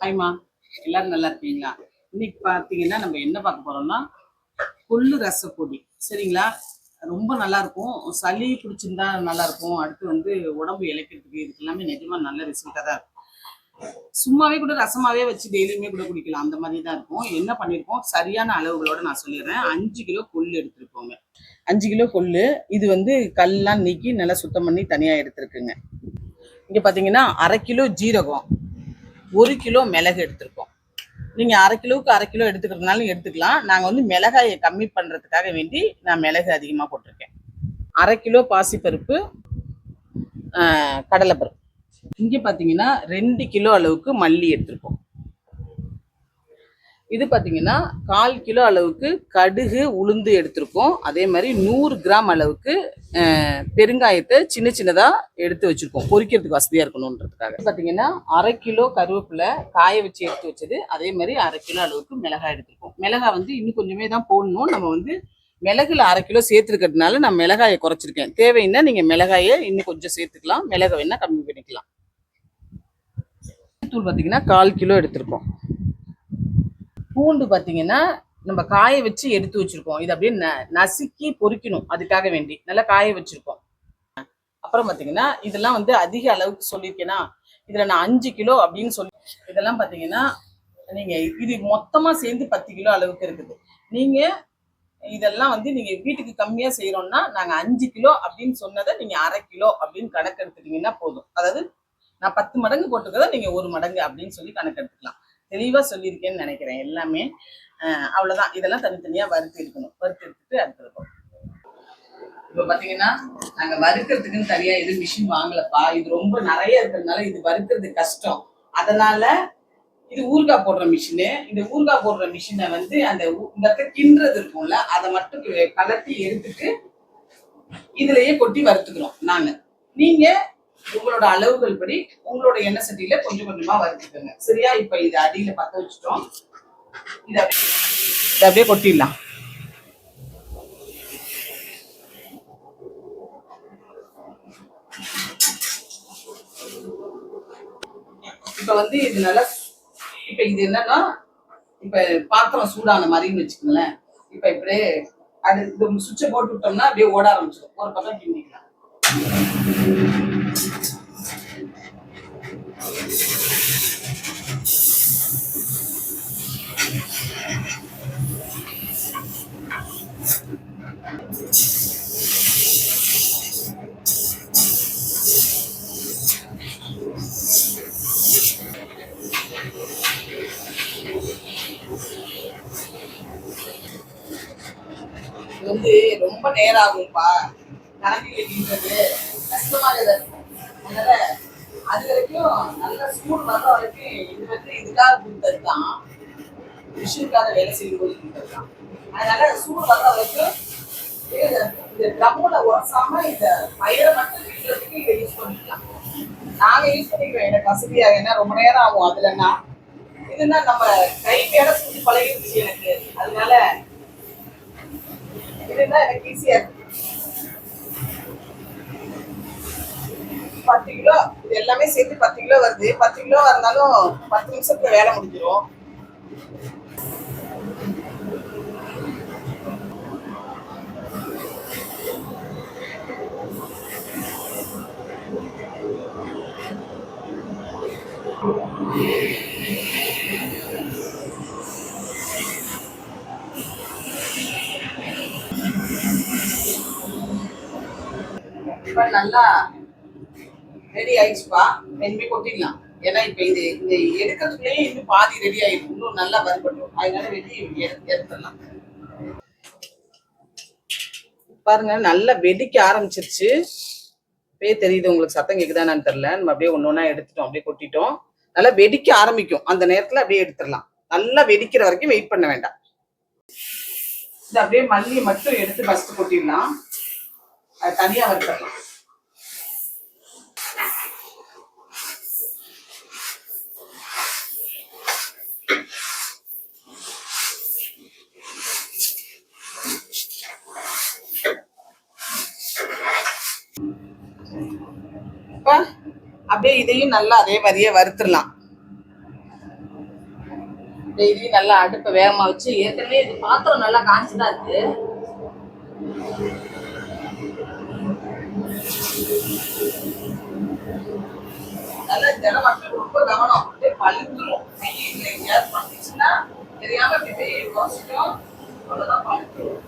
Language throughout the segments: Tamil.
ஹாய்மா எல்லாரும் நல்லா இருப்பீங்களா இன்னைக்கு பார்த்தீங்கன்னா நம்ம என்ன பார்க்க போறோம்னா கொள்ளு ரசப்பொடி. சரிங்களா? ரொம்ப நல்லா இருக்கும். சளி பிடிச்சிருந்தா நல்லா இருக்கும். அடுத்து வந்து உடம்பு இழைக்கிறதுக்கு இதுக்கு எல்லாமே நிஜமா நல்ல ரிசல்ட்டாக தான் இருக்கும். சும்மாவே கூட ரசமாவே வச்சு டெய்லியுமே கூட குடிக்கலாம். அந்த மாதிரி தான் இருக்கும். என்ன பண்ணியிருக்கோம் சரியான அளவுகளோட நான் சொல்லிடுறேன். அஞ்சு கிலோ கொள்ளு எடுத்துருக்கோங்க. அஞ்சு கிலோ கொள்ளு. இது வந்து கல்லாம் நீக்கி நல்லா சுத்தம் பண்ணி தனியாக எடுத்துருக்குங்க. இங்கே பார்த்தீங்கன்னா அரை கிலோ ஜீரகம். ஒரு கிலோ மிளகு எடுத்திருக்கோம். நீங்கள் அரை கிலோவுக்கு அரை கிலோ எடுத்துக்கிறதுனாலும் எடுத்துக்கலாம். நாங்கள் வந்து மிளகாயை கம்மி பண்ணுறதுக்காக வேண்டி நான் மிளகு அதிகமாக போட்டிருக்கேன். அரை கிலோ பாசிப்பருப்பு கடலைப்பருப்பு. இங்கே பார்த்தீங்கன்னா ரெண்டு கிலோ அளவுக்கு மல்லி எடுத்திருக்கோம். இது பார்த்தீங்கன்னா கால் கிலோ அளவுக்கு கடுகு உளுந்து எடுத்திருக்கோம். அதே மாதிரி நூறு கிராம் அளவுக்கு பெருங்காயத்தை சின்ன சின்னதாக எடுத்து வச்சுருக்கோம். பொரிக்கிறதுக்கு வசதியாக இருக்கணுன்றதுக்காக. பார்த்தீங்கன்னா அரை கிலோ கருவேப்பிலை காய வச்சு எடுத்து வச்சது. அதே மாதிரி அரை கிலோ அளவுக்கு மிளகாய் எடுத்திருக்கோம். மிளகாய் வந்து இன்னும் கொஞ்சமே தான் போடணும். நம்ம வந்து மிளகுல அரை கிலோ சேர்த்துருக்கிறதுனால நான் மிளகாயை குறைச்சிருக்கேன். தேவைன்னா நீங்கள் மிளகாயை இன்னும் கொஞ்சம் சேர்த்துக்கலாம். மிளகாய் வேணால் கம்மி பண்ணிக்கலாம். தூள் பார்த்தீங்கன்னா கால் கிலோ எடுத்திருக்கோம். பூண்டு பார்த்தீங்கன்னா நம்ம காய வச்சு எடுத்து வச்சிருக்கோம். இது அப்படியே ந நசுக்கி பொறிக்கணும். அதுக்காக வேண்டி. நல்லா காய வச்சிருக்கோம். அப்புறம் பார்த்தீங்கன்னா இதெல்லாம் வந்து அதிக அளவுக்கு சொல்லியிருக்கேன்னா இதில் நான் அஞ்சு கிலோ அப்படின்னு சொல்லி இதெல்லாம் பார்த்தீங்கன்னா நீங்கள் இது மொத்தமாக சேர்ந்து பத்து கிலோ அளவுக்கு இருக்குது. நீங்கள் இதெல்லாம் வந்து நீங்கள் வீட்டுக்கு கம்மியாக செய்கிறோம்னா நாங்கள் அஞ்சு கிலோ அப்படின்னு சொன்னதை நீங்கள் அரை கிலோ அப்படின்னு கணக்கு எடுத்துட்டீங்கன்னா போதும். அதாவது நான் பத்து மடங்கு போட்டுக்கிறத நீங்கள் ஒரு மடங்கு அப்படின்னு சொல்லி கணக்கு எடுத்துக்கலாம் தெளிவாக சொல்லியிருக்கேன்னு நினைக்கிறேன் எல்லாமே. அவ்வளோதான் அவ்வளவுதான். இதெல்லாம் தனித்தனியாக வறுத்து இருக்கணும் வறுத்து எடுத்துட்டு அடுத்துருக்கோம் இப்போ பார்த்தீங்கன்னா நாங்கள் வறுக்கிறதுக்குன்னு தனியாக எதுவும் மிஷின் வாங்கலப்பா. இது ரொம்ப நிறைய இருக்கிறதுனால இது வறுக்கிறது கஷ்டம். அதனால இது ஊறுகாய் போடுற மிஷினு இந்த ஊறுகாய் போடுற மிஷினை வந்து அந்த இந்த இடத்துல கிண்டுறது இருக்கும்ல அதை மட்டும் கலர்த்தி கலட்டி எடுத்துட்டு இதுலயே கொட்டி வறுத்துக்கிறோம் நாங்க. நீங்க உங்களோட அளவுகள் படி உங்களோட எண்ணெய் சட்டியில கொஞ்சம் கொஞ்சமா வறுத்துக்கோங்க. சரியா? இப்ப இது அடியில பத்த வச்சுட்டோம். இதை அப்படியே இதை அப்படியே கொட்டிடலாம். இப்ப வந்து இது நல்லா இப்ப இது என்னன்னா இப்ப பாத்திரம் சூடான மாதிரின்னு வச்சுக்கோங்களேன். இப்ப இப்படியே அது இந்த சுவிட்சை போட்டு விட்டோம்னா அப்படியே ஓட ஆரம்பிச்சிடும். ஒரு பக்கம் கிண்டிக்கலாம். வந்து ரொம்ப நேரம் ஆகும்ப்பா. கணக்கு கேட்கின்றது கஷ்டமாக இருக்கும் அதனால அது வரைக்கும் நல்ல சூடு வர வரைக்கும் இது வந்து இதுக்காக கொடுத்தது தான். மிஷினுக்காக வேலை செய்யும் போது கொடுத்தது தான். அதனால சூடு வர வரைக்கும் இந்த ட்ரம்முல உரசாம இந்த பயிரை மட்டும் வீட்டுறதுக்கு இதை யூஸ் பண்ணிக்கலாம். நாங்க யூஸ் பண்ணிக்கிறோம். எனக்கு வசதியாக ஏன்னா ரொம்ப நேரம் ஆகும் அதுலன்னா இதுன்னா நம்ம கை வேலை செஞ்சு பழகிருச்சு எனக்கு. அதனால இதுதான் எனக்கு ஈஸியா இருக்கு. பத்து கிலோ இது எல்லாமே சேர்த்து பத்து கிலோ வருது. பத்து கிலோ இருந்தாலும் பத்து நிமிஷத்துல வேலை முடிஞ்சிடும் நல்லா ரெடி ஆயிடுச்சுப்பா. இனிமே கொட்டிடலாம். ஏன்னா இப்ப இது இந்த எடுக்கிறதுக்குள்ளேயே இன்னும் பாதி ரெடி ஆயிடும். இன்னும் நல்லா வருபட்டும் அதனால வெளியே எடுத்துடலாம். பாருங்க நல்லா வெடிக்க ஆரம்பிச்சிருச்சு. இப்பயே தெரியுது உங்களுக்கு சத்தம் கேக்குதானான்னு தெரியல. நம்ம அப்படியே ஒன்னு ஒண்ணா எடுத்துட்டோம். அப்படியே கொட்டிட்டோம். நல்லா வெடிக்க ஆரம்பிக்கும். அந்த நேரத்துல அப்படியே எடுத்துடலாம். நல்லா வெடிக்கிற வரைக்கும் வெயிட் பண்ண வேண்டாம். இது அப்படியே மல்லியை மட்டும் எடுத்து ஃபஸ்ட்டு கொட்டிடலாம். அது தனியா வறுத்துடலாம். அப்படியே இதையும் நல்லா அதே மாதிரியே வறுத்துடலாம். இதையும் நல்லா அடுப்பை வேகமா வச்சு ஏற்கனவே இது பாத்திரம் நல்லா காய்ச்சிதான் இருக்கு. நல்லா தினம் ரொம்ப கவனம். அப்படியே பழுத்துரும் வெயில் எங்கேயாவது பண்ணிச்சுன்னா தெரியாம இப்படி வெயில் குறைச்சிட்டோம் அவ்வளவுதான் பழுத்துரும்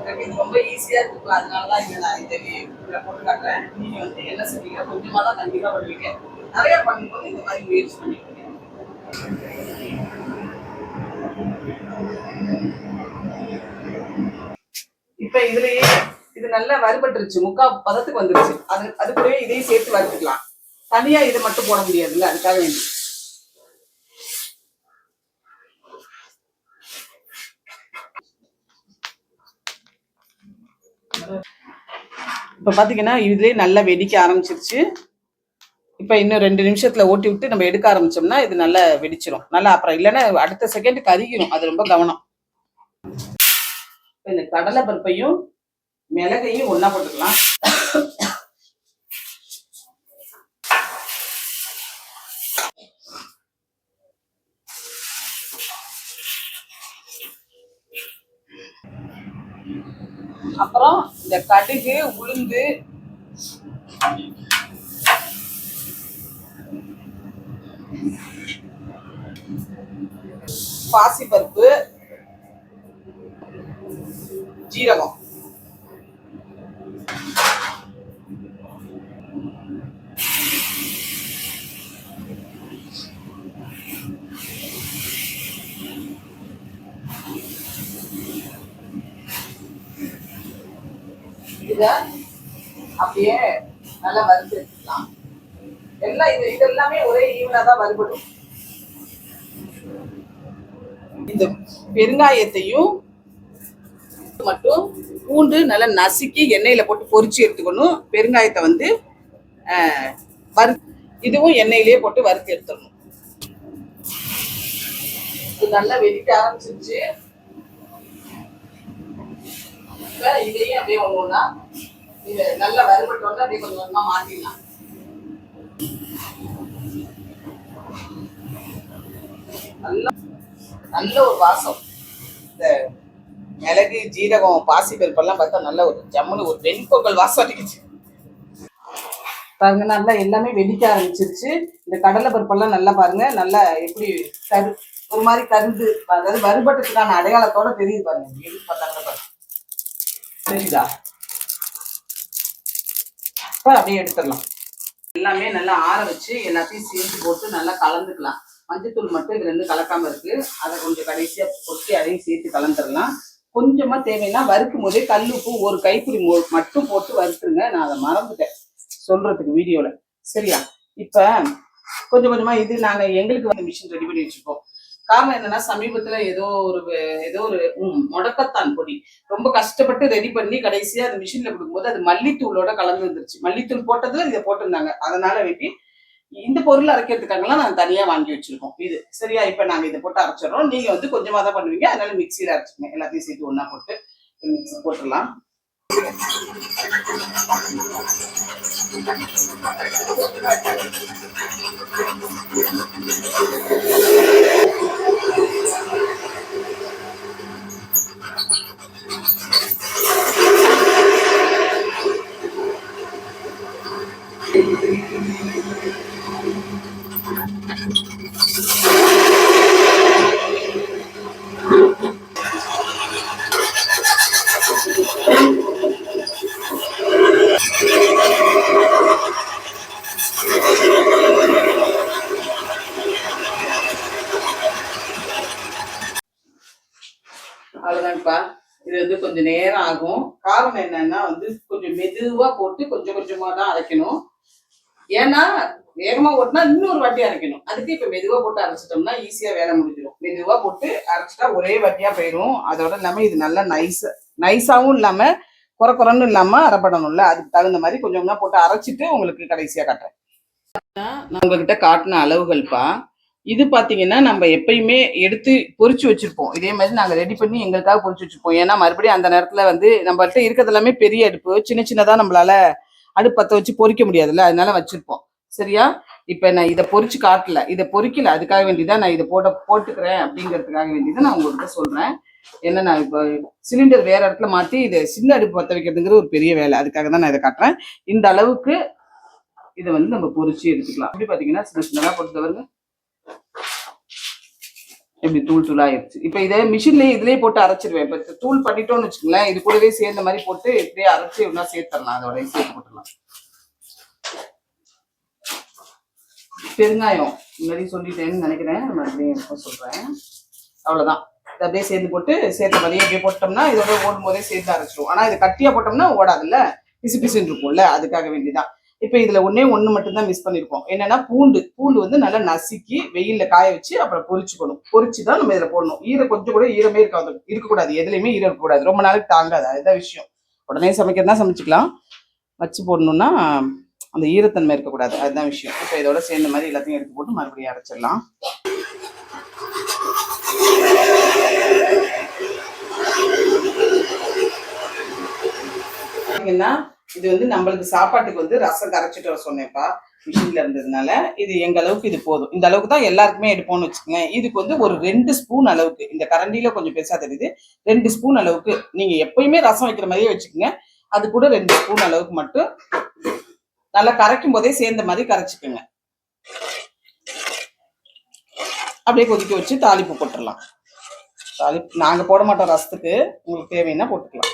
எனக்கு இது ரொம்ப ஈஸியா இருக்கு அதனாலதான் இங்க இந்த இதுல போட்டு காட்டுறேன். நீங்க வந்து என்ன செய்வீங்க கொஞ்சமா தான் கண்டிப்பா பண்ணுவீங்க. நிறைய பண்ணும்போது இந்த மாதிரி முயற்சி பண்ணிக்கோங்க. இப்ப இதுலயே இது நல்லா வறுபட்டுருச்சு. முக்கா பதத்துக்கு வந்துருச்சு. அது அது கூடவே இதையும் சேர்த்து வறுத்துக்கலாம். தனியா இது மட்டும் போட முடியாதுல்ல அதுக்காக வேண்டி. இப்போ பாத்தீங்கன்னா இதுலேயே நல்லா வெடிக்க ஆரம்பிச்சிருச்சு. இப்போ இன்னும் ரெண்டு நிமிஷத்துல ஓட்டி விட்டு நம்ம எடுக்க ஆரம்பிச்சோம்னா இது நல்லா வெடிச்சிரும். நல்லா அப்புறம் இல்லைன்னா அடுத்த செகண்ட் கருகிரும் அது ரொம்ப கவனம். இந்த கடலை பருப்பையும் மிளகையும் ஒன்றா போட்டுக்கலாம். அப்புறம் இந்த கடுகு உளுந்து. பாசிப்பருப்பு. ஜீரகம். இதை அப்படியே நல்லா வறுத்து எடுத்துக்கலாம் எல்லாம் இது இதெல்லாமே ஒரே ஈவனா தான் வறுபடும். இந்த பெருங்காயத்தையும் மட்டும் பூண்டு நல்லா நசுக்கி எண்ணெயில போட்டு பொறிச்சு எடுத்துக்கணும். பெருங்காயத்தை வந்து வறு இதுவும் எண்ணெயிலேயே போட்டு வறுத்து எடுத்துடணும். இது நல்லா வெடிக்க ஆரம்பிச்சிருச்சு. இப்ப இதையும் அப்படியே ஒண்ணு ஒண்ணா இது நல்லா வறுபட்டோம்னா அப்படியே கொஞ்சம் கொஞ்சமா மாத்திடலாம். நல்ல நல்ல ஒரு வாசம். இந்த மிளகு ஜீரகம் பாசி பருப்பெல்லாம் பார்த்தா நல்ல ஒரு ஜம்முன்னு ஒரு வெண்பொங்கல் வாசம் அடிக்குது. பாருங்க நல்லா எல்லாமே வெடிக்க ஆரம்பிச்சிருச்சு. இந்த கடலை பருப்பெல்லாம் நல்லா பாருங்க நல்லா எப்படி கரு ஒரு மாதிரி கருந்து அதாவது வறுபட்டதுக்கான அடையாளத்தோட தெரியுது பாருங்க எடுத்து பார்த்தா பாருங்க தெரியுதா இப்போ அப்படியே எடுத்துடலாம். எல்லாமே நல்லா ஆற வச்சு எல்லாத்தையும் சேர்த்து போட்டு நல்லா கலந்துக்கலாம். மஞ்சத்தூள் மட்டும் இது இருந்து கலக்காம இருக்கு. அதை கொஞ்சம் கடைசியா கொட்டி அதையும் சேர்த்து கலந்துடலாம். கொஞ்சமா தேவைன்னா வறுக்கும் போதே கல்லுப்பு ஒரு கைப்பிடி மோ- மட்டும் போட்டு வறுத்துருங்க. நான் அதை மறந்துட்டேன் சொல்றதுக்கு வீடியோல. சரியா? இப்ப கொஞ்சம் கொஞ்சமா இது நாங்க எங்களுக்கு வந்து மிஷின் ரெடி பண்ணி வச்சிருக்கோம். காரணம் என்னன்னா சமீபத்துல ஏதோ ஒரு ஏதோ ஒரு முடக்கத்தான் பொடி. ரொம்ப கஷ்டப்பட்டு ரெடி பண்ணி கடைசியா அந்த மிஷின்ல கொடுக்கும்போது அது மல்லித்தூளோட கலந்து வந்துருச்சு. மல்லித்தூள் போட்டதுல இதை போட்டிருந்தாங்க. அதனால வேண்டி இந்த பொருள் அரைக்கிறதுக்காகலாம் நாங்க தனியா வாங்கி வச்சிருக்கோம். இது சரியா? இப்ப நாங்க இதை போட்டு அரைச்சிடுறோம். நீங்க வந்து கொஞ்சமா தான் பண்ணுவீங்க. அதனால மிக்சியில அரைச்சிக்கங்க. எல்லாத்தையும் சேர்த்து ஒன்றா போட்டு மிக்ஸி போட்டுடலாம். Thank you. கொஞ்சம் நேரம் ஆகும். காரணம் என்னன்னா வந்து கொஞ்சம் மெதுவா போட்டு கொஞ்சம் கொஞ்சமா தான் அரைக்கணும். ஏன்னா வேகமா ஓட்டினா இன்னொரு வாட்டி அரைக்கணும். அதுக்கு இப்ப மெதுவா போட்டு அரைச்சிட்டோம்னா ஈஸியா வேலை முடிஞ்சிடும் மெதுவா போட்டு அரைச்சிட்டா ஒரே வாட்டியா போயிடும் அதோட இல்லாம இது நல்லா நைஸ் நைஸாவும் இல்லாம குறை குறைன்னு இல்லாம அரைப்படணும்ல. அதுக்கு தகுந்த மாதிரி கொஞ்சம் போட்டு அரைச்சிட்டு உங்களுக்கு கடைசியா காட்டுறேன். நான் உங்ககிட்ட காட்டின அளவுகள்ப்பா. இது பாத்தீங்கன்னா நம்ம எப்பயுமே எடுத்து பொறிச்சு வச்சிருப்போம். இதே மாதிரி நாங்க ரெடி பண்ணி எங்களுக்காக பொரிச்சு வச்சிருப்போம். ஏன்னா மறுபடியும் அந்த நேரத்துல வந்து நம்மள்கிட்ட இருக்கிறது எல்லாமே பெரிய அடுப்பு. சின்ன சின்னதா நம்மளால அடுப்பத்தை வச்சு பொறிக்க முடியாதுல்ல? அதனால வச்சிருப்போம். சரியா? இப்ப நான் இதை பொறிச்சு காட்டல. இதை பொறிக்கல. அதுக்காக வேண்டிதான் நான் இதை போட போட்டுக்கிறேன் அப்படிங்கிறதுக்காக வேண்டிதான் நான் உங்கள்கிட்ட சொல்றேன். ஏன்னா நான் இப்போ சிலிண்டர் வேற இடத்துல மாத்தி இதை சின்ன அடுப்பு பற்ற வைக்கிறதுங்கிற ஒரு பெரிய வேலை. அதுக்காக தான் நான் இதை காட்டுறேன். இந்த அளவுக்கு இதை வந்து நம்ம பொறிச்சு எடுத்துக்கலாம். எப்படி பாத்தீங்கன்னா சின்ன சின்னதாக பொறுத்தவரை இப்படி தூள் தூள் ஆயிடுச்சு இப்போ இதை மிஷின்லயே இதுலயே போட்டு அரைச்சிருவேன். இப்போ தூள் பண்ணிட்டோம்னு வச்சுக்கோங்களேன் இது கூடவே சேர்ந்த மாதிரி போட்டு இப்படியே அரைச்சி ஒன்றா சேர்த்துடலாம். அதோட சேர்த்து போட்டுடலாம். பெருங்காயம் முன்னாடி சொல்லிட்டேன்னு நினைக்கிறேன். மறுபடியும் இப்போ சொல்றேன். அவ்வளவுதான். இதை அப்படியே சேர்ந்து போட்டு சேர்த்த மாதிரியே அப்படியே போட்டோம்னா இதோட ஓடும் போதே சேர்த்து அரைச்சிடும் ஆனா இது கட்டியா போட்டோம்னா ஓடாதுல்ல? பிசு பிசுன்னு இருக்கும்ல அதுக்காக வேண்டிதான். இப்போ இதில் ஒன்றே ஒன்று மட்டும்தான் மிஸ் பண்ணியிருக்கோம் என்னென்னா பூண்டு பூண்டு வந்து நல்லா நசுக்கி வெயிலில் காய வச்சு அப்புறம் பொரிச்சுக்கணும். பொரிச்சு தான் நம்ம இதில் போடணும். ஈரம் கொஞ்சம் கூட ஈரமே இருக்காது இருக்கக்கூடாது. எதுலையுமே ஈரம் இருக்கக்கூடாது. ரொம்ப நாளைக்கு தாங்காது. அதுதான் விஷயம். உடனே சமைக்கிறதா சமைச்சிக்கலாம். வச்சு போடணும்னா அந்த ஈரத்தன்மை இருக்கக்கூடாது. அதுதான் விஷயம். இப்போ இதோட சேர்ந்த மாதிரி எல்லாத்தையும் எடுத்து போட்டு மறுபடியும் அரைச்சிடலாம். பார்த்தீங்கன்னா இது வந்து நம்மளுக்கு சாப்பாட்டுக்கு வந்து ரசம் கரைச்சிட்டு வர சொன்னேன்ப்பா மிஷின்ல இருந்ததுனால. இது எங்க அளவுக்கு இது போதும். இந்த அளவுக்கு தான் எல்லாருக்குமே எடுப்போம்னு வச்சுக்கோங்க இதுக்கு வந்து ஒரு ரெண்டு ஸ்பூன் அளவுக்கு இந்த கரண்டியில கொஞ்சம் பெருசா தெரியுது. ரெண்டு ஸ்பூன் அளவுக்கு நீங்க எப்பயுமே ரசம் வைக்கிற மாதிரியே வச்சுக்கோங்க. அது கூட ரெண்டு ஸ்பூன் அளவுக்கு மட்டும். நல்லா கரைக்கும் போதே சேர்ந்த மாதிரி கரைச்சிக்கோங்க. அப்படியே கொதிக்க வச்சு தாளிப்பு போட்டுடலாம். தாளிப்பு நாங்கள் போட மாட்டோம் ரசத்துக்கு. உங்களுக்கு தேவைன்னா போட்டுக்கலாம்.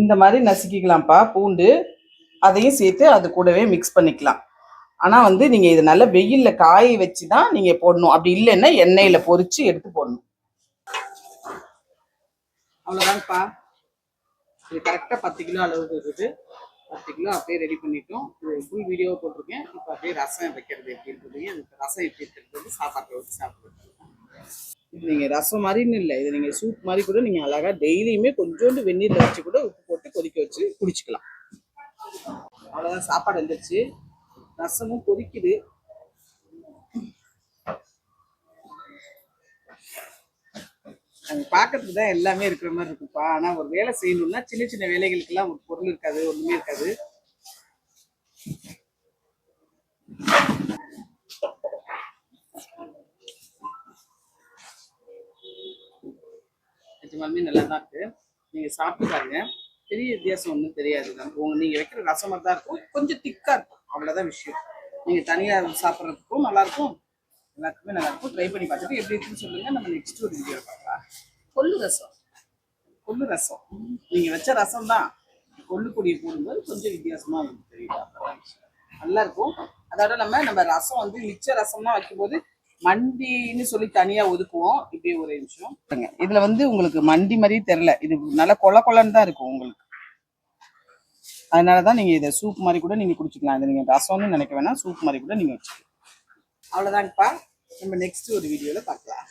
இந்த மாதிரி நசுக்கிக்கலாம்ப்பா பூண்டு அதையும் சேர்த்து அது கூடவே மிக்ஸ் பண்ணிக்கலாம். ஆனால் வந்து நீங்கள் இது நல்லா வெயிலில் காய வச்சு தான் நீங்கள் போடணும். அப்படி இல்லைன்னா எண்ணெயில் பொறிச்சு எடுத்து போடணும். அவ்வளோதாங்கப்பா இது கரெக்டாக பத்து கிலோ அளவுக்கு இருக்குது. பத்து கிலோ அப்படியே ரெடி பண்ணிட்டோம். ஃபுல் வீடியோ போட்டிருக்கேன். இப்போ அப்படியே ரசம் வைக்கிறது எப்படி இருக்குது ரசம் எப்படி இருக்கிறது சாப்பாட்டில் வச்சு சாப்பிடுறது இது நீங்க ரசம் மாதிரின்னு இல்லை. இது நீங்க சூப் மாதிரி கூட நீங்க அழகா டெய்லியுமே கொஞ்சோண்டு வெந்நீர்ல வச்சு கூட உப்பு போட்டு கொதிக்க வச்சு குடிச்சுக்கலாம். அவ்வளவுதான். சாப்பாடு வந்துருச்சு. ரசமும் கொதிக்குது. அது பார்க்கறதுக்கு தான் எல்லாமே இருக்கிற மாதிரி இருக்குப்பா ஆனா ஒரு வேலை செய்யணும்னா சின்ன சின்ன வேலைகளுக்கெல்லாம் ஒரு பொருள் இருக்காது ஒண்ணுமே இருக்காது. எல்லாமே நல்லா தான் இருக்கு. நீங்கள் சாப்பிட்டு பாருங்க. பெரிய வித்தியாசம் ஒன்றும் தெரியாது நம்ம உங்க நீங்கள் வைக்கிற ரசம் தான் இருக்கும். கொஞ்சம் திக்காக இருக்கும். அவ்வளோதான் விஷயம். நீங்கள் தனியாக சாப்பிட்றதுக்கும் நல்லாயிருக்கும் எல்லாத்துக்குமே நல்லாயிருக்கும் ட்ரை பண்ணி பார்த்துட்டு எப்படி இருக்குன்னு சொல்லுங்க. நம்ம நெக்ஸ்ட் ஒரு வீடியோ பார்க்கலாம். கொள்ளு ரசம். கொள்ளு ரசம். நீங்கள் வச்ச ரசம் தான் கொள்ளு பொடியை போடும்போது கொஞ்சம் வித்தியாசமாக உங்களுக்கு தெரியுது அவ்வளவுதான் நல்லா இருக்கும். அதோட நம்ம நம்ம ரசம் வந்து மிச்ச ரசம்லாம் வைக்கும்போது மண்டின்னு சொல்லி தனியா ஒதுக்குவோம். இப்படியே ஒரு நிமிஷம். இதுல வந்து உங்களுக்கு மண்டி மாதிரியே தெரியல. இது நல்லா கொல கொலன்னு தான் இருக்கும் உங்களுக்கு. அதனாலதான் நீங்க இதை சூப் மாதிரி கூட நீங்க குடிச்சுக்கலாம். இதை நீங்க ரசம்னு நினைக்க வேணாம். சூப் மாதிரி கூட நீங்க வச்சுக்கலாம். அவ்வளோதான்ப்பா நம்ம நெக்ஸ்ட் ஒரு வீடியோல பார்க்கலாம்.